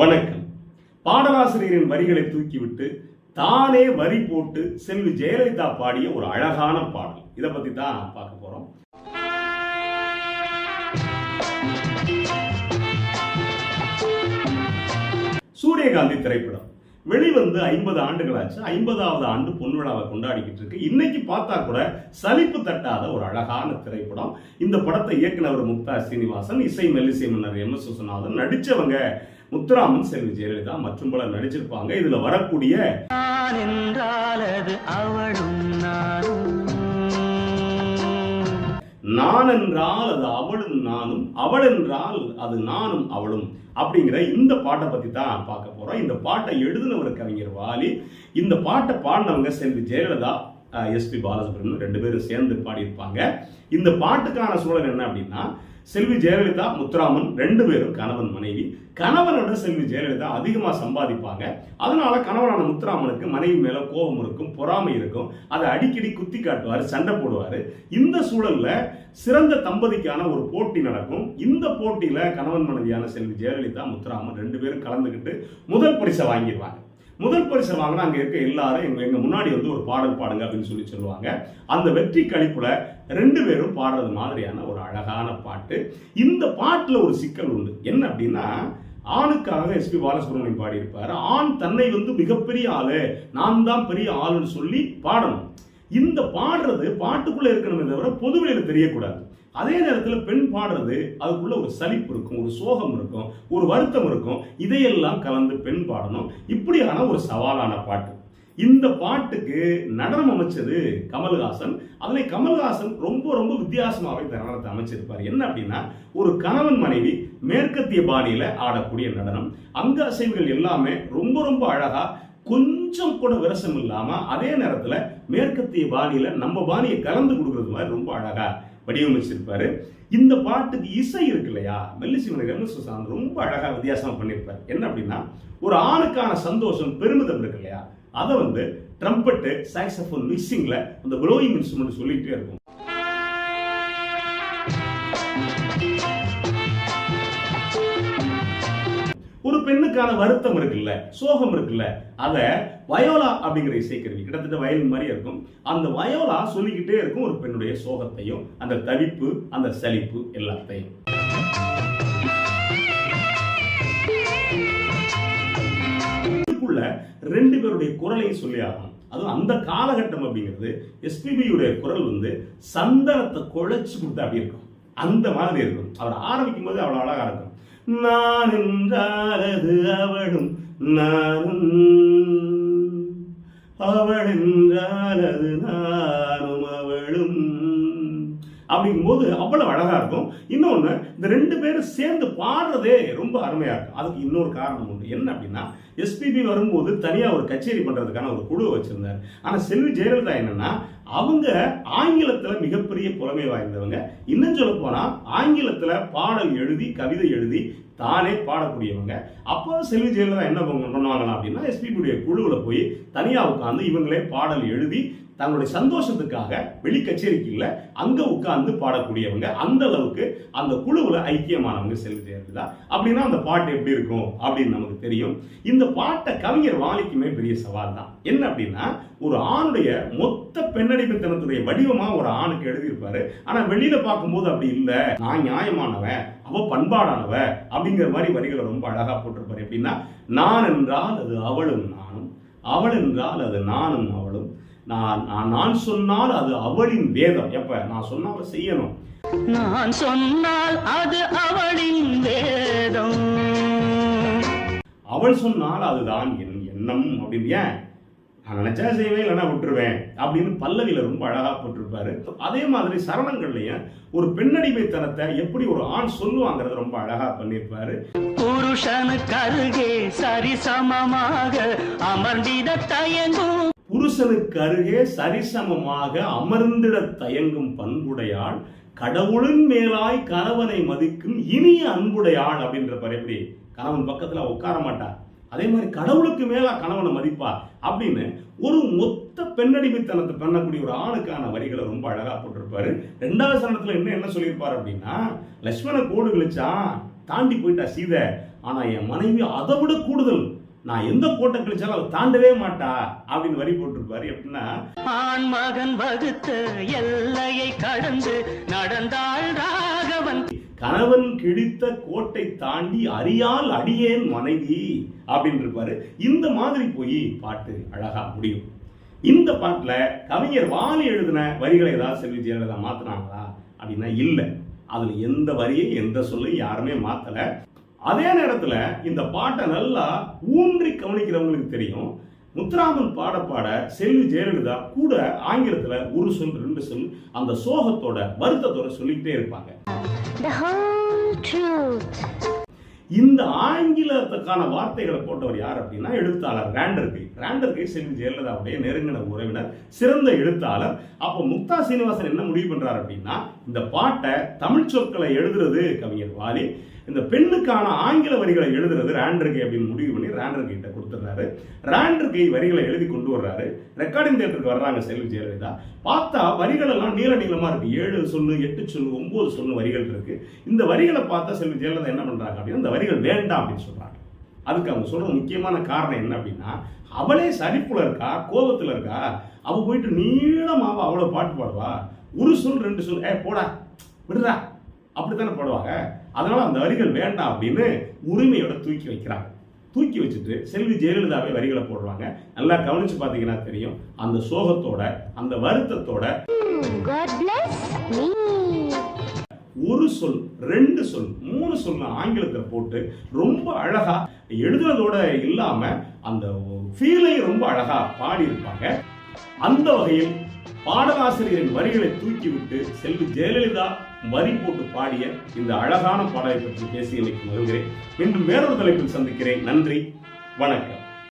வணக்கம். பாடலாசிரியரின் வரிகளை தூக்கிவிட்டு தானே வரி போட்டு செல்வி ஜெயலலிதா பாடிய ஒரு அழகான பாடல். இதை பத்தி தான் பார்க்க போறோம். சூரியகாந்தி திரைப்படம். வெளிவந்து ஐம்பது ஆண்டுகளாச்சு. ஐம்பதாவது ஆண்டு பொன் விழாவை கொண்டாடிக்கிட்டு இருக்கு. இன்னைக்கு பார்த்தா கூட சலிப்பு தட்டாத ஒரு அழகான திரைப்படம். இந்த படத்தை இயக்குனவர் முக்தா சீனிவாசன் இசை மெல்லிசை மன்னர் எம் எஸ் விஸ்வநாதன் நடிச்சவங்க முத்துராமன் செல்வி ஜெயலலிதா மற்றும் பலர் நடிச்சிருப்பாங்க. இதுல வரக்கூடிய நான் என்றால் அது அவளும் நானும் அது நானும் அவள் என்றால் அது நானும் அவளும் அப்படிங்கிற இந்த பாட்டை பத்தி தான் பார்க்க போறோம். இந்த பாட்டை எழுதினவர் கவிஞர் வாலி. இந்த பாட்டை பாடினவங்க செல்வி ஜெயலலிதா எஸ்பி பாலசுப்ரமணியன் ரெண்டு பேரும் சேர்ந்து பாடியிருப்பாங்க. இந்த பாட்டுக்கான சூழல் என்ன அப்படின்னா செல்வி ஜெயலலிதா முத்துராமன் ரெண்டு பேரும் கணவன் மனைவி. கணவனோட செல்வி ஜெயலலிதா அதிகமாக சம்பாதிப்பாங்க. அதனால கணவனான முத்துராமனுக்கு மனைவி மேலே கோபம் இருக்கும் பொறாமை இருக்கும். அதை அடிக்கடி குத்தி காட்டுவார் சண்டை போடுவார். இந்த சூழலில் சிறந்த தம்பதிக்கான ஒரு போட்டி நடக்கும். இந்த போட்டியில் கணவன் மனைவியான செல்வி ஜெயலலிதா முத்துராமன் ரெண்டு பேரும் கலந்துக்கிட்டு முதல் பரிசை வாங்கிடுவாங்க. முதல் பரிசு வாங்கினா அங்கே இருக்க எல்லாரும் எங்கள் எங்கள் முன்னாடி வந்து ஒரு பாடல் பாடுங்க அப்படின்னு சொல்லி சொல்லுவாங்க. அந்த வெற்றி கழிப்புல ரெண்டு பேரும் பாடுறது மாதிரியான ஒரு அழகான பாட்டு. இந்த பாட்டில் ஒரு சிக்கல் உண்டு. என்ன அப்படின்னா ஆணுக்காக எஸ்பி பாலசுப்ரமணியம் பாடியிருப்பார். ஆண் தன்னை வந்து மிகப்பெரிய ஆளு. நான் தான் பெரிய ஆளுன்னு சொல்லி பாடணும். இந்த பாடுறது பாட்டுக்குள்ளே இருக்கணுமே தவிர பொதுவெளியில் தெரியக்கூடாது. அதே நேரத்தில் பெண் பாடுறது அதுக்குள்ள ஒரு சலிப்பு இருக்கும் ஒரு சோகம் இருக்கும் ஒரு வருத்தம் இருக்கும். இதையெல்லாம் கலந்து பெண் பாடணும். இப்படியான ஒரு சவாலான பாட்டு. இந்த பாட்டுக்கு நடனம் அமைச்சது கமல்ஹாசன். அதில் கமல்ஹாசன் ரொம்ப ரொம்ப வித்தியாசமாகவே இந்த நடனத்தை அமைச்சிருப்பார். என்ன அப்படின்னா ஒரு கணவன் மனைவி மேற்கத்திய பாணியில் ஆடக்கூடிய நடனம். அங்க அசைவுகள் எல்லாமே ரொம்ப ரொம்ப அழகா கொஞ்சம் கூட விரசம் இல்லாமல் அதே நேரத்தில் மேற்கத்திய பாணியில் நம்ம பாணியை கலந்து கொடுக்கறது மாதிரி ரொம்ப அழகா வடிவமைச்சிருப்பாரு. இந்த பாட்டுக்கு இசை இருக்கு இல்லையா? மெல்லிசிவன் சுசாந்த் ரொம்ப அழகா வித்தியாசமா பண்ணியிருப்பாரு. என்ன அப்படின்னா ஒரு ஆணுக்கான சந்தோஷம் பெருமிதம் இருக்கு இல்லையா? அதை வந்து ட்ரம்பட்டு சாக்ஸபோன் மிக்சிங்கில் அந்த ப்ளோயிங் இன்ஸ்ட்ருமெண்ட் சொல்லிகிட்டே இருக்கும். பெண்ணுக்கான வருத்தம் இருக்குல்ல சோகம் இருக்குல்ல அத வயோலா அப்படிங்கிற இசைக்கருவி கிட்டத்தட்ட வயல் மாதிரி இருக்கும். அந்த வயோலா சொல்லிக்கிட்டே இருக்கும் ஒரு பெண்ணுடைய சோகத்தையும் அந்த தவிப்பு அந்த சலிப்பு எல்லாத்தையும். இதுக்குள்ள ரெண்டு பேருடைய குரலையும் சொல்லி ஆகணும். அதுவும் அந்த காலகட்டம் அப்படிங்கிறது எஸ்பிபியுடைய குரல் வந்து சந்தனத்தை குழைச்சு கொடுத்தா அப்படி இருக்கும். அந்த மாதிரி இருக்கும். அவர் ஆரம்பிக்கும் போது அவ்வளவு அழகா இருக்கும். நான் என்றால் அது அவளும் நானும் அவள் என்றால் அது நானும் அவளும் அப்படிங்கும் போது அவ்வளவு அழகா இருக்கும். இன்னொன்று இந்த ரெண்டு பேரும் சேர்ந்து பாடுறதே ரொம்ப அருமையா இருக்கும். அதுக்கு இன்னொரு காரணம் உண்டு. என்ன அப்படின்னா எஸ்பிபி வரும்போது தனியா ஒரு கச்சேரி பண்றதுக்கான ஒரு குழுவை வச்சிருந்தார். ஆனா செல்வி ஜெயலலிதா என்னன்னா அவங்க ஆங்கிலத்துல மிகப்பெரிய புலமை வாய்ந்தவங்க. இன்னும் சொல்ல போனா ஆங்கிலத்துல பாடல் எழுதி கவிதை எழுதி தானே பாடக்கூடியவங்க. அப்போ செல்வி ஜெயலலிதா என்ன பண்ணுவாங்க அப்படின்னா எஸ்பிபியுடைய குழுவில் போய் தனியாக உட்காந்து இவங்களே பாடல் எழுதி தங்களுடைய சந்தோஷத்துக்காக வெளிக்கச்சேரிக்கு இல்லை அங்கே உட்கார்ந்து பாடக்கூடியவங்க அந்த அளவுக்கு அந்த குழுவில் ஐக்கியமானவங்க செல்வி தான் அப்படின்னா அந்த பாட்டு எப்படி இருக்கும் அப்படின்னு நமக்கு தெரியும். இந்த பாட்டை கவிஞர் வாலிக்குமே பெரிய சவால் தான். என்ன அப்படின்னா ஒரு ஆணுடைய மொத்த பெண்ணடிமைத்தனத்துடைய வடிவமாக ஒரு ஆணுக்கு எழுதியிருப்பாரு. ஆனால் வெளியில் பார்க்கும்போது அப்படி இல்லை. நான் நியாயமானவன் அவ பண்பாடானவ அப்படிங்கிற மாதிரி வரிகளை ரொம்ப அழகாக போட்டிருப்பாரு. எப்படின்னா நான் என்றால் அது அவளும் நானும் அவள் என்றால் அது நானும் அவளும் நான் நான் சொன்னால் அது அவளின் வேதம். எப்ப? நான் சொன்னா அவ செய்யணும். நான் சொன்னால் அது அவளின் வேதம். அவள் சொன்னால் அதுதான் என் எண்ணம் அப்படின்னு ஏன்? நான் நினைச்சா செய்வேன் இல்லைன்னா விட்டுருவேன் அப்படின்னு பல்லவியில ரொம்ப அழகா போட்டிருப்பாரு. அதே மாதிரி சரணங்கள்லயும் ஒரு பெண்ணடிமைத்தனத்தை எப்படி ஒரு ஆண் சொல்லுவாங்கிறத ரொம்ப அழகா பண்ணியிருப்பாரு. புருஷனுக்கு அருகே சரிசமமாக அமர்ந்திட தயங்கும் புருஷனுக்கு அருகே சரிசமமாக அமர்ந்திட தயங்கும் பண்புடையாள் கடவுளின் மேலாய் கணவனை மதிக்கும் இனிய அன்புடையாள் அப்படின்ற பாரு எப்படி? கணவன் பக்கத்துல உட்கார மாட்டார். அதே மாதிரி கடவுளுக்கு மேலா கணவனை மதிப்பா அப்படின்னு ஒரு மொத்த பெண்ணடிமைத்தனத்தை பண்ணக்கூடிய ஒரு ஆணுக்கான வரிகளை ரொம்ப அழகா போட்டிருப்பாரு. ரெண்டாவது சரணத்துல என்ன என்ன சொல்லியிருப்பாரு அப்படின்னா லட்சுமண கோடு கழிச்சா தாண்டி போயிட்டா சீதை. ஆனா என் மனைவி அதை விட கூடுதல். நான் எந்த கோட்டை கழிச்சாலும் அதை தாண்டவே மாட்டா அப்படின்னு வரி போட்டிருப்பாரு. எப்படின்னா ஆண் மகன் வகுத்த எல்லையை கடந்து நடந்தாள் ராகவன். கணவன் கிழித்த கோட்டை தாண்டி அறியால் அடியேன் மனைவி அப்படின்னு இருப்பாரு. இந்த மாதிரி போய் பாட்டு அழகா முடியும். இந்த பாட்டுல கவிஞர் வாலி எழுதின வரிகளை ஏதாவது செல்வி ஜெயலலிதா மாத்துனாங்களா அப்படின்னா இல்லை. அதுல எந்த வரியும் எந்த சொல்லையும் யாருமே மாத்தல. அதே நேரத்தில் இந்த பாட்டை நல்லா ஊன்றி கவனிக்கிறவங்களுக்கு தெரியும் முத்துராமன் பாட பாட செல்வி ஜெயலலிதா கூட ஆங்கிலத்தில் ஒரு சொல் ரெண்டு சொல் அந்த சோகத்தோட வருத்தத்தோட சொல்லிக்கிட்டே இருப்பாங்க The whole truth. இந்த ஆங்கிலத்துக்கான வார்த்தைகளை போட்டவர் யார் அப்படின்னா எழுத்தாளர் ரேண்டர் கை ரேண்டர் கை செல்வி ஜெயலலிதாவுடைய நெருங்கின உறவினர் சிறந்த எழுத்தாளர். அப்போ முக்தா சீனிவாசன் என்ன முடிவு பண்றாரு அப்படின்னா இந்த பாட்டை தமிழ் சொற்களை எழுதுறது கவிஞர் வாலி இந்த பெண்ணுக்கான ஆங்கில வரிகளை எழுதுறது ரேண்டர் கை அப்படின்னு முடிவு பண்ணி ரேண்டர் கிட்ட கொடுத்துட்றாரு. ரேண்டர் கை வரிகளை எழுதி கொண்டு வர்றாரு. ரெக்கார்டிங் தேட்டருக்கு வர்றாங்க செல்வி ஜெயலலிதா. பார்த்தா வரிகள் எல்லாம் நீள நீளமா இருக்கு. ஏழு சொல்லு எட்டு சொல்லு ஒன்பது சொல்லு வரிகள் இருக்கு. இந்த வரிகளை பார்த்தா செல்வி ஜெயலலிதா என்ன பண்றாங்க அப்படின்னா இந்த வரிகள் வேண்டாம் அப்படின்னு சொல்றாங்க. அதுக்கு அவங்க சொல்ற முக்கியமான காரணம் என்ன அப்படின்னா அவளே சரிப்புல இருக்கா கோபத்துல இருக்கா? அவ போயிட்டு நீளமாவ அவ்வளவு பாட்டு பாடுவா. ஒரு சொல் ரெண்டு சொல் ஏ போடா விடுறா அப்படித்தானே பாடுவாங்க. அதனால அந்த வரிகள் வேண்டாம் அப்படின்னு உரிமையோட தூக்கி வைக்கிறாங்க. தூக்கி வச்சுட்டு செல்வி ஜெயலலிதாவே வரிகளை போடுவாங்க நல்லா கவனிச்சு பார்த்தீங்கன்னா தெரியும். அந்த சோகத்தோட அந்த வருத்தத்தோட. ஒரு சொல் ரெண்டு சொல் மூணு சொல்ல ஆங்கிலத்தை போட்டு ரொம்ப அழகா எழுதுனதோட இல்லாம அந்த ஃபீலையும் ரொம்ப அழகா பாடியிருப்பாங்க. அந்த வகையில் பாடலாசிரியரின் வரிகளை தூக்கிவிட்டு செல்வி ஜெயலலிதா வரி போட்டு பாடிய இந்த அழகான பாடலை பற்றி பேசி இன்னைக்கு வருகிறேன் மீண்டும் வேறொரு தலைப்பில் சந்திக்கிறேன். நன்றி. வணக்கம்.